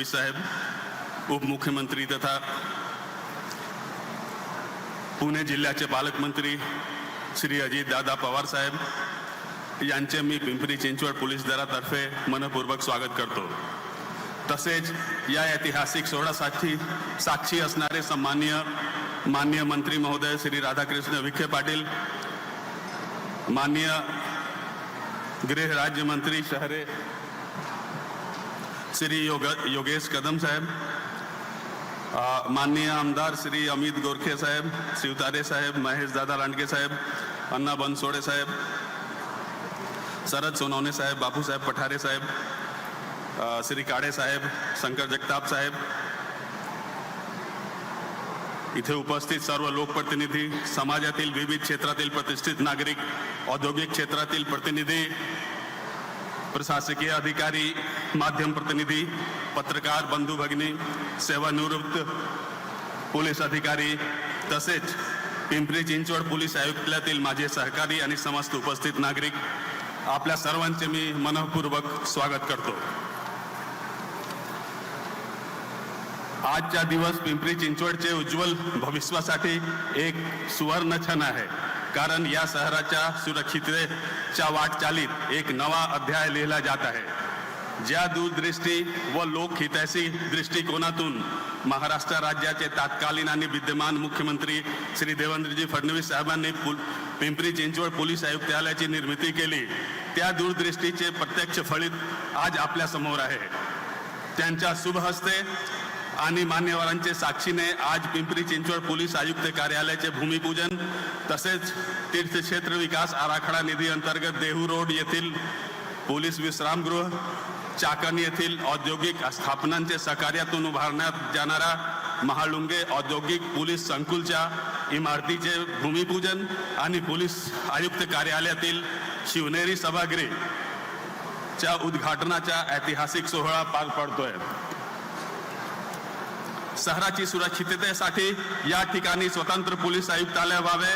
फडणवीस साहेब उपमुख्यमंत्री तथा पुणे जिल्ह्याचे पालकमंत्री श्री अजितदादा पवार साहेब यांचे मी पिंपरी चिंचवड पोलीस दलातर्फे मनपूर्वक स्वागत करतो. तसेच या ऐतिहासिक सोहळ्यासाठी साक्षी असणारे सन्मान्य मान्य मंत्री महोदय श्री राधाकृष्ण विखे पाटील माननीय गृह राज्यमंत्री शहरे श्री योग योगेश कदम साहेब माननीय आमदार श्री अमित गोरखे साहब साहेब शिवतारे साहेब, महेश दादा लांडगे साहेब, अन्ना बनसोडे साहेब, शरद सोनवणे साहेब बापूसाहेब पठारे साहेब श्री काळे साहेब, शंकर जगताप साहेब, इथे उपस्थित सर्व लोकप्रतिनिधी, समाजातील विविध क्षेत्रातील प्रतिष्ठित नागरिक, औद्योगिक क्षेत्रातील प्रतिनिधी, प्रशासकीय अधिकारी माध्यम प्रतिनिधी पत्रकार बंधू भगिनी सेवानिवृत्त पोलीस अधिकारी तसेच पिंपरी चिंचवड पोलीस आयुक्तालयातील माझे सहकारी आणि समस्त उपस्थित नागरिक आपल्या सर्वांचे मी मनपूर्वक स्वागत करतो. आजचा दिवस पिंपरी चिंचवडचे उज्ज्वल भविष्यासाठी एक सुवर्ण क्षण आहे. कारण या शहराच्या सुरक्षिततेच्या वाटचालीत एक नवा अध्याय लिहिला जात आहे. ज्या दूरदृष्टी व लोकहितैषी दृष्टिकोनातून महाराष्ट्र राज्याचे तत्कालीन आणि विद्यमान मुख्यमंत्री श्री देवेंद्रजी फडणवीस साहेबांनी पुल पिंपरी चिंचवड पोलीस आयुक्तालयाची निर्मिती केली त्या दूरदृष्टीचे प्रत्यक्ष फळीत आज आपल्यासमोर आहे. त्यांच्या शुभहस्ते आणि मान्यवरांचे साक्षीने आज पिंपरी चिंचवड पोलीस आयुक्त कार्यालयाचे भूमिपूजन तसेच तीर्थक्षेत्र विकास आराखडा निधी अंतर्गत देहू रोड येथील पोलीस विश्रामगृह चाकण येथील औद्योगिक स्थापनांचे सहकार्यातून उभारण्यात जाणारा महाळुंगे औद्योगिक पोलीस संकुलच्या इमारतीचे भूमिपूजन आणि पोलीस आयुक्त कार्यालयातील शिवनेरी सभागृहच्या उद्घाटनाच्या उद्घाटनाचा ऐतिहासिक सोहळा पार पडतोय. शहराची सुरक्षिततेसाठी या ठिकाणी स्वतंत्र पोलीस आयुक्तालय व्हावे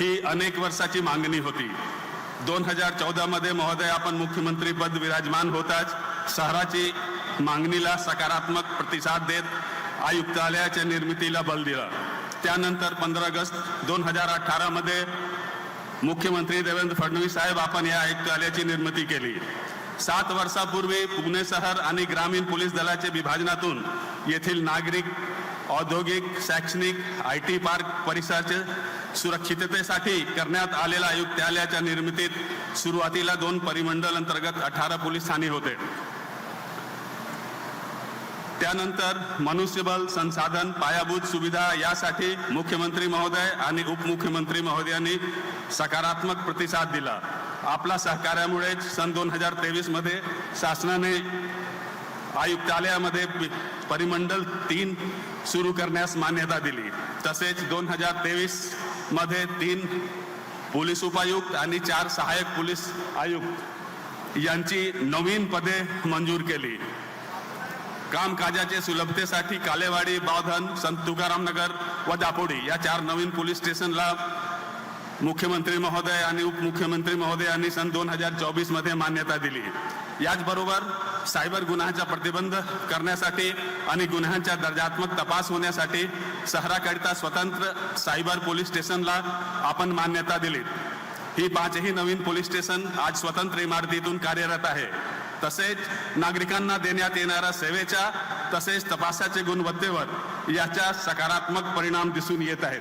ही अनेक वर्षाची मागणी होती. दोन हजार चौदामध्ये महोदय आपण मुख्यमंत्रीपद विराजमान होताच. शहराची मागणीला सकारात्मक प्रतिसाद देत आयुक्तालयाच्या निर्मितीला बल दिलं. त्यानंतर पंधरा ऑगस्ट दोन हजार अठरामध्ये मुख्यमंत्री देवेंद्र फडणवीस साहेब आपण या आयुक्तालयाची निर्मिती केली. सात वर्षापूर्वी पुणे शहर आणि ग्रामीण पोलीस दलाच्या विभाजनातून येथील नागरिक औद्योगिक शैक्षणिक आय टी पार्क परिसराचे सुरक्षिततेसाठी करण्यात आलेल्या आयुक्तालयाच्या निर्मितीत सुरुवातीला दोन परिमंडल अंतर्गत अठरा पोलीस ठाणे होते. त्यानंतर मनुष्यबळ संसाधन पायाभूत सुविधा यासाठी मुख्यमंत्री महोदय आणि उपमुख्यमंत्री महोदयांनी सकारात्मक प्रतिसाद दिला. आपला सहकार्यामुळेच सन दोन हजार तेवीसमध्ये शासनाने आयुक्तालयामध्ये परिमंडल तीन सुरू करण्यास मान्यता दिली. तसेच दोन हजार तेवीस मध्ये तीन पोलीस उपायुक्त आणि चार सहाय्यक पोलीस आयुक्त यांची नवीन पदे मंजूर केली. कामकाजाचे सुलभतेसाठी कालेवाडी बावधन संत तुकारामनगर व दापोडी या चार नवीन पोलीस स्टेशनला मुख्यमंत्री महोदय आणि उपमुख्यमंत्री महोदय यांनी सन दोन हजार चोवीसमध्ये मान्यता दिली. याचबरोबर सायबर गुन्ह्यांचा प्रतिबंध करण्यासाठी आणि गुन्ह्यांच्या दर्जात्मक तपास होण्यासाठी शहराकरिता स्वतंत्र सायबर पोलीस स्टेशनला आपण मान्यता दिली. ही पाचही नवीन पोलीस स्टेशन आज स्वतंत्र इमारतीतून कार्यरत आहे. तसेच नागरिकांना देण्यात येणाऱ्या सेवेच्या तसेच तपासाच्या गुणवत्तेवर याचा सकारात्मक परिणाम दिसून येत आहेत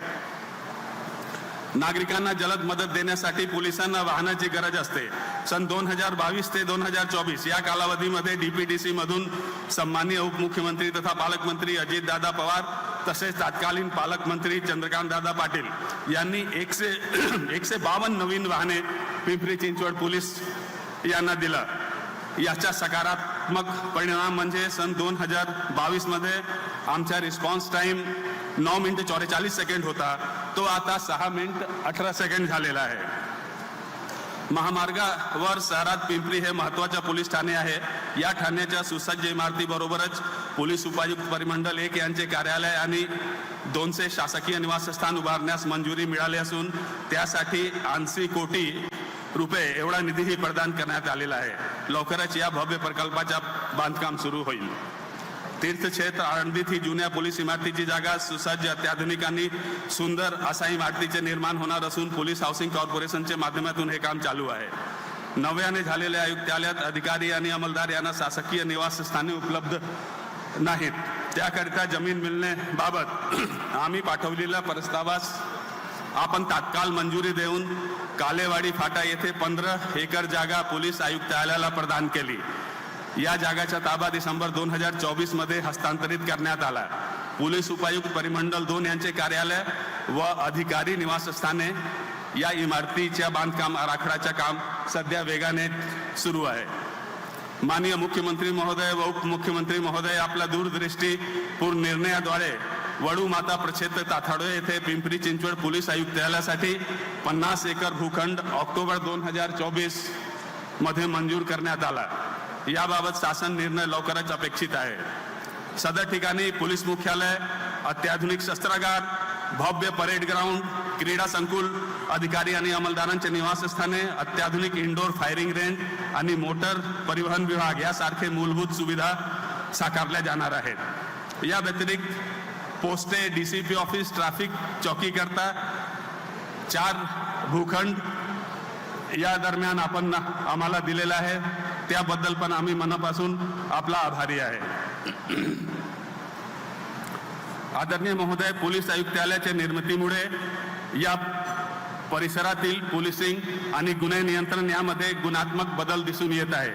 नागरिकांना जलद मदत देण्यासाठी पोलिसांना वाहनाची गरज असते. सन दोन हजार बावीस ते दोन हजार चोवीस. या कालावधीमध्ये डीपीडीसी मधून सन्माननीय उपमुख्यमंत्री तथा पालकमंत्री अजितदादा पवार तसेच तत्कालीन पालकमंत्री चंद्रकांत दादा पाटील यांनी एकशे एकशे बावन्न नवीन वाहने पिंपरी चिंचवड पोलीस यांना दिलं. याचा सकारात्मक परिणाम म्हणजे सन दोन हजार बावीसमध्ये आमचा रिस्पॉन्स टाइम नऊ मिनटं चौवेचाळीस सेकंड होता. तो आता सहा मिनिट अठरा सेकंड झालेला आहे. महामार्गावर शहरात पिंपरी हे महत्त्वाचे पोलीस ठाणे आहे. या ठाण्याच्या सुसज्ज इमारतीबरोबरच पोलीस उपायुक्त परिमंडळ एक यांचे कार्यालय आणि दोनशे शासकीय निवासस्थान उभारण्यास मंजुरी मिळाली असून त्यासाठी ऐंशी कोटी रुपये एवढा निधीही प्रदान करण्यात आलेला आहे. लवकरच या भव्य प्रकल्पाच्या बांधकाम सुरू होईल. तीर्थक्षेत्र आळंदीत ही जुन्या पोलीस इमारतीची जागा सुसज्ज अत्याधुनिक आणि सुंदर असा इमारतीचे निर्माण होणार असून पोलीस हाऊसिंग कॉर्पोरेशनच्या माध्यमातून हे काम चालू आहे. नव्याने झालेल्या आयुक्तालयात अधिकारी आणि अंमलदार यांना शासकीय निवासस्थाने उपलब्ध नाहीत. त्याकरिता जमीन मिळण्याबाबत आम्ही पाठवलेल्या प्रस्तावास आपण तात्काळ मंजुरी देऊन कालेवाडी फाटा येथे पंधरा एकर जागा पोलीस आयुक्तालयाला प्रदान केली. या जागाच्या ताबा डिसेंबर दोन हजार चोवीसमध्ये हस्तांतरित करण्यात आला. पोलीस उपायुक्त परिमंडल दोन यांचे कार्यालय व अधिकारी निवासस्थाने या इमारतीच्या बांधकाम आराखड्याचे काम सध्या वेगाने सुरू आहे. माननीय मुख्यमंत्री महोदय व उपमुख्यमंत्री महोदय आपल्या दूरदृष्टीपूर्ण निर्णयाद्वारे वडू माता प्रक्षेत्र ताथाडोळे येथे पिंपरी चिंचवड पोलीस आयुक्तालयासाठी पन्नास एकर भूखंड ऑक्टोबर दोन हजार चोवीसमध्ये मंजूर करण्यात आला. याबाबत शासन निर्णय लवकरच अपेक्षित आहे. सदर ठिकाणी पोलीस मुख्यालय अत्याधुनिक शस्त्रागार भव्य परेड ग्राउंड क्रीडा संकुल अधिकारी आणि अंमलदारांचे निवासस्थाने अत्याधुनिक इंडोर फायरिंग रेंज आणि मोटर परिवहन विभाग यासारखे मूलभूत सुविधा साकारल्या जाणार आहेत. या व्यतिरिक्त पोस्टे D C P office traffic चौकीकरता चार भूखंड या दरम्यान आपण आम्हाला दिलेला आहे. त्याबद्दल पण आम्ही मनापासून आपला आभारी आहे. आदरणीय महोदय पोलीस आयुक्तालयाच्या निर्मितीमुळे या परिसरातील पोलिसिंग आणि गुन्हे नियंत्रण यामध्ये गुणात्मक बदल दिसून येत आहे.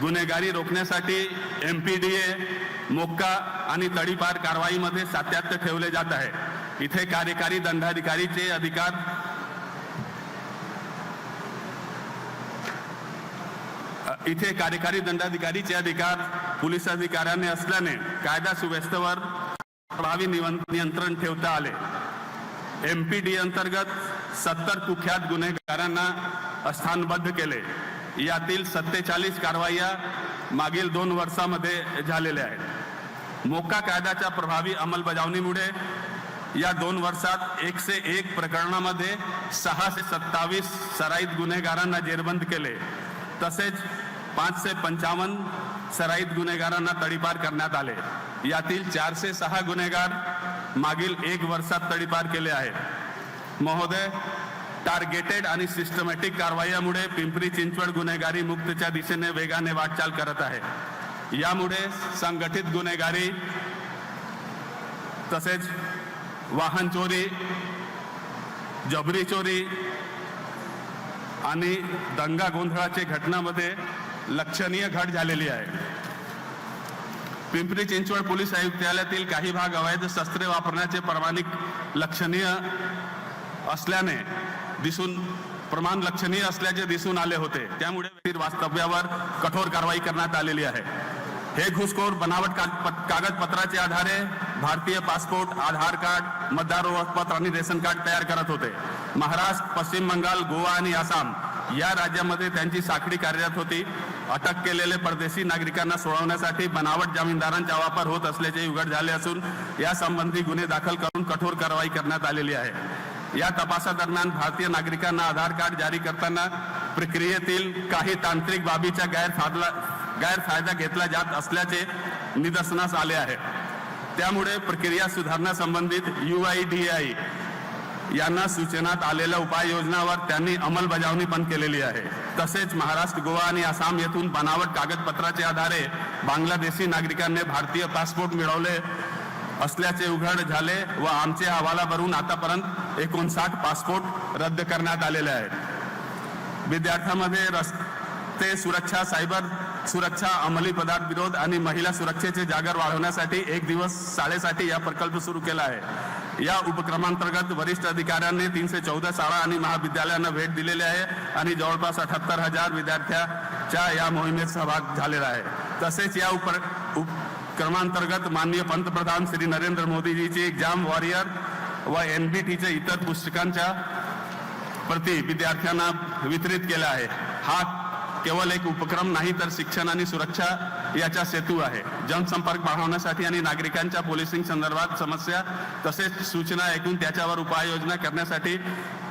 गुन्हेगारी रोखण्यासाठी M P D A MCOCA आणि तडीपार कारवाईमध्ये सातत्य ठेवले जात आहे. इथे कार्यकारी दंडाधिकारीचे अधिकार इथे कार्यकारी दंडाधिकारीचे अधिकार पोलीस अधिकाऱ्याने असल्याने कायदा सुव्यवस्थेवर प्रभावी नियंत्रण ठेवता आले. एम पी डी अंतर्गत सत्तर कुख्यात गुन्हेगारांना स्थानबद्ध केले. यातील सत्तेचाळीस कारवाया मागील दोन वर्षामध्ये झालेल्या आहेत. मोक्का कायद्याच्या प्रभावी अंमलबजावणीमुळे या दोन वर्षात एकशे एक प्रकरणामध्ये सहाशे सत्तावीस सराईत गुन्हेगारांना जेरबंद केले. तसेच पाचशे पंचावन्न सराईत गुन्हेगारांना तडीपार करण्यात आले. यातील चारशे सहा गुन्हेगार मागील एक वर्षात तडीपार केले आहेत. महोदय टार्गेटेड आणि सिस्टमॅटिक कारवायामुळे पिंपरी चिंचवड गुन्हेगारी मुक्तच्या दिशेने वेगाने वाटचाल करत आहे. यामुळे संघटित गुन्हेगारी तसेच वाहन चोरी जबरी चोरी आणि दंगा गोंधळाचे घटनामध्ये लक्षणीय घट झालेली आहे. पिंपरी चिंचवड पोलीस आयुक्तालयातील काही भाग अवैध शस्त्रे वापरण्याचे प्रमाणिक लक्षणीय असल्याने दिसून प्रमाण लक्षणीय असल्याचे दिसून आले होते. त्यामुळे वास्तव्यावर कठोर कारवाई करण्यात आलेली आहे. हे घुसखोर बनावट का कागदपत्राच्या आधारे भारतीय पासपोर्ट आधार कार्ड मतदार ओळखपत्र आणि रेशन कार्ड तयार करत होते. महाराष्ट्र पश्चिम बंगाल गोवा आणि आसाम या राज्यामध्ये त्यांची साखळी कार्यरत होती. अटक केलेले परदेशी नागरिकांना सोडवण्यासाठी बनावट जामीनदारांचा वापर होत असल्याचे उघड झाले असून यासंबंधी गुन्हे दाखल करून कठोर कारवाई करण्यात आलेली आहे. या तपासादरम्यान भारतीय नागरिकांना आधार कार्ड जारी करताना प्रक्रियेतील काही तांत्रिक बाबीचा गैरफायदा गैरफायदा घेतला जात असल्याचे निदर्शनास आले आहे. त्यामुळे प्रक्रिया सुधारण्यासंबंधित यू आय डी आय यांना सूचनात आलेल्या उपाययोजनावर त्यांनी अंमलबजावणी पण केलेली आहे. तसेच महाराष्ट्र गोवा आणि आसाम येथून बनावट कागदपत्राच्या आधारे बांगलादेशी नागरिकांनी भारतीय पासपोर्ट मिळवले असल्याचे उघड झाले व आमच्या अहवालावरून आतापर्यंत एकोणसाठ पासपोर्ट रद्द करण्यात आलेले आहेत. विद्यार्थ्यांमध्ये रस्ते सुरक्षा सायबर सुरक्षा अंमली पदार्थ विरोध आणि महिला सुरक्षेचे जागर वाढवण्यासाठी एक दिवस शाळेसाठी या प्रकल्प सुरू केला आहे. या उपक्रमांतर्गत वरिष्ठ अधिकाऱ्यांनी तीनशे चौदा शाळा आणि महाविद्यालयांना भेट दिलेली आहे आणि जवळपास अठ्याहत्तर हजार विद्यार्थ्याच्या या मोहिमेत सहभाग झालेला आहे. तसेच या उप उपक्रमांतर्गत माननीय पंतप्रधान श्री नरेंद्र मोदीजीचे एक्झाम वॉरियर व एन बी टीच्या इतर पुस्तकांच्या प्रति विद्यार्थ्यांना वितरित केला आहे. हा केवळ एक उपक्रम नाही तर शिक्षण आणि सुरक्षा याचा सेतू आहे. जनसंपर्क वाढवण्यासाठी आणि नागरिकांच्या पोलिसिंग संदर्भात समस्या तसेच सूचना ऐकून त्याच्यावर उपाययोजना करण्यासाठी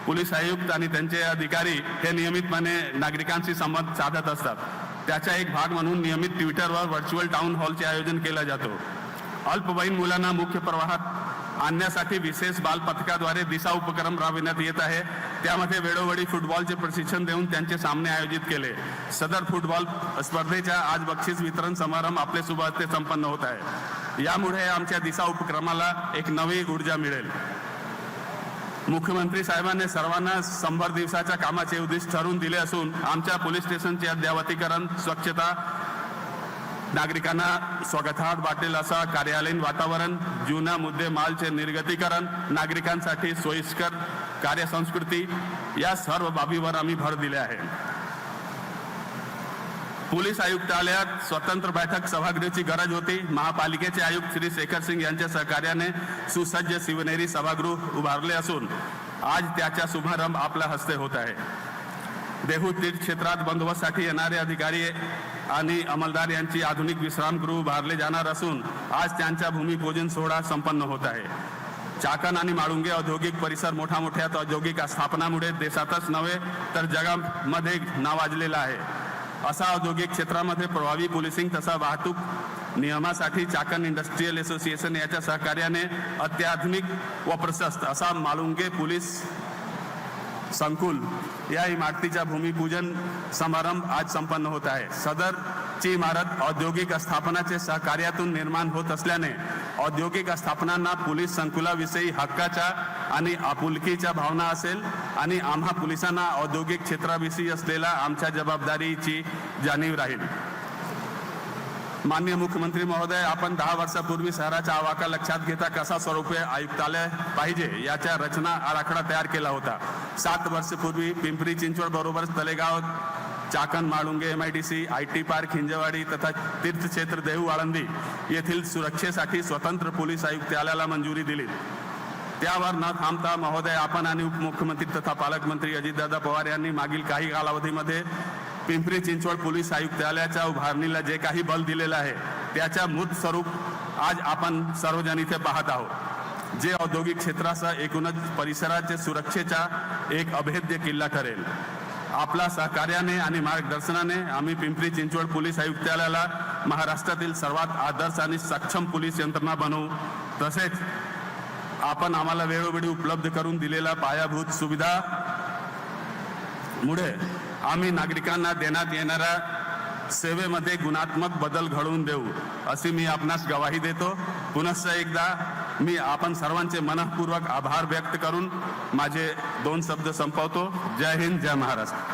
पोलीस आयुक्त आणि त्यांचे अधिकारी हे नियमितपणे नागरिकांशी संवाद साधत असतात. त्याचा एक भाग म्हणून नियमित ट्विटरवर व्हर्च्युअल टाउन हॉलचे आयोजन केला जातो. अल्पवयीन मुलांना मुख्य प्रवाहात आणण्यासाठी विशेष बाल पथकाद्वारे दिशा उपक्रम राबविण्यात येत आहे. त्यामध्ये वेळोवेळी फुटबॉलचे प्रशिक्षण देऊन त्यांचे सामने आयोजित केले. सदर फुटबॉल स्पर्धेच्या आज बक्षीस वितरण समारंभ आपले सुभाष संपन्न होत आहे. यामुळे आमच्या दिशा उपक्रमाला एक नवी ऊर्जा मिळेल. मुख्यमंत्री साहेबांनी सर्वांना शंभर दिवसाच्या कामाचे उद्दिष्ट ठरवून दिले असून आमच्या पोलीस स्टेशनचे अद्यावतीकरण स्वच्छता नागरिकांना स्वागतार्थ वाटेल असा कार्यालयीन वातावरण जुना मुद्दे मालचे निर्गतीकरण नागरिकांसाठी सोयीस्कर कार्यसंस्कृती या सर्व बाबीवर आम्ही भर दिले आहे. पोलीस आयुक्तालयात स्वतंत्र बैठक सभागृहाची गरज होती. महापालिकेचे आयुक्त श्री शेखर सिंग यांच्या सहकार्याने सुसज्ज शिवनेरी सभागृह उभारले असून आज त्याचा शुभारंभ आपल्या हस्ते होत आहे. देहू तीर्थ क्षेत्रात बंदोबस्तसाठी येणारे अधिकारी आणि अंमलदार यांची आधुनिक विश्रामगृह उभारले जाणार असून आज त्यांचा भूमिपूजन सोहळा संपन्न होत आहे. चाकण आणि माळुंगे औद्योगिक परिसर मोठ्या मोठ्या औद्योगिक स्थापनामुळे देशातच नव्हे तर जगामध्ये नावाजलेला आहे. असा औद्योगिक क्षेत्रामध्ये प्रभावी पोलिसिंग तसा वाहतूक नियमासाठी चाकण इंडस्ट्रीयल असोसिएशन याच्या सहकार्याने अत्याधुनिक व प्रशस्त असा मालुंगे पोलीस संकुल या इमारतीचा भूमिपूजन समारंभ आज संपन्न होत आहे. सदरची इमारत औद्योगिक स्थापनाचे सहकार्यातून निर्माण होत असल्याने औद्योगिक स्थापनांना पोलीस संकुलाविषयी हक्काच्या आणि आपुलकीच्या भावना असेल आणि आम्हा पोलिसांना औद्योगिक क्षेत्राविषयी असलेला आमच्या जबाबदारीची जाणीव राहील. माननीय मुख्यमंत्री महोदय आपण दहा वर्षापूर्वी शहराचा आवाका लक्षात घेता कसा स्वरूपे आयुक्तालय पाहिजे याच्या रचना आराखडा तयार केला होता. सात वर्षपूर्वी पिंपरी चिंचवड बरोबर Talegaon Chakan Malunge M I D C I T park Hinjawadi तथा तीर्थक्षेत्र देहू आळंदी येथील सुरक्षेसाठी स्वतंत्र पोलीस आयुक्तालयाला मंजुरी दिली. त्यावर न थांबता महोदय आपण आणि उपमुख्यमंत्री तथा पालकमंत्री अजितदादा पवार यांनी मागील काही कालावधीमध्ये पिंपरी चिंचवड पोलीस आयुक्तालयाच्या उभारणीला जे काही बल दिलेलं आहे त्याच्या मूत स्वरूप आज आपण सर्वजण इथे पाहत आहोत. जे औद्योगिक क्षेत्रासह एकूणच परिसराचे सुरक्षेचा एक अभेद्य किल्ला ठरेल. आपला सहकार्याने आणि मार्गदर्शनाने आम्ही पिंपरी चिंचवड पोलीस आयुक्तालयाला महाराष्ट्रातील सर्वात आदर्श आणि सक्षम पोलीस यंत्रणा बनवू. तसेच आपण आम्हाला वेळोवेळी उपलब्ध करून दिलेल्या पायाभूत सुविधा. मुळे आम्ही नागरिकांना देण्यात येणाऱ्या सेवेमध्ये गुणात्मक बदल घडवून देऊ अशी मी आपणास गवाही देतो. पुनश्च एकदा मी आपण सर्वांचे मनपूर्वक आभार व्यक्त करून माझे दोन शब्द संपवतो. जय हिंद जय महाराष्ट्र.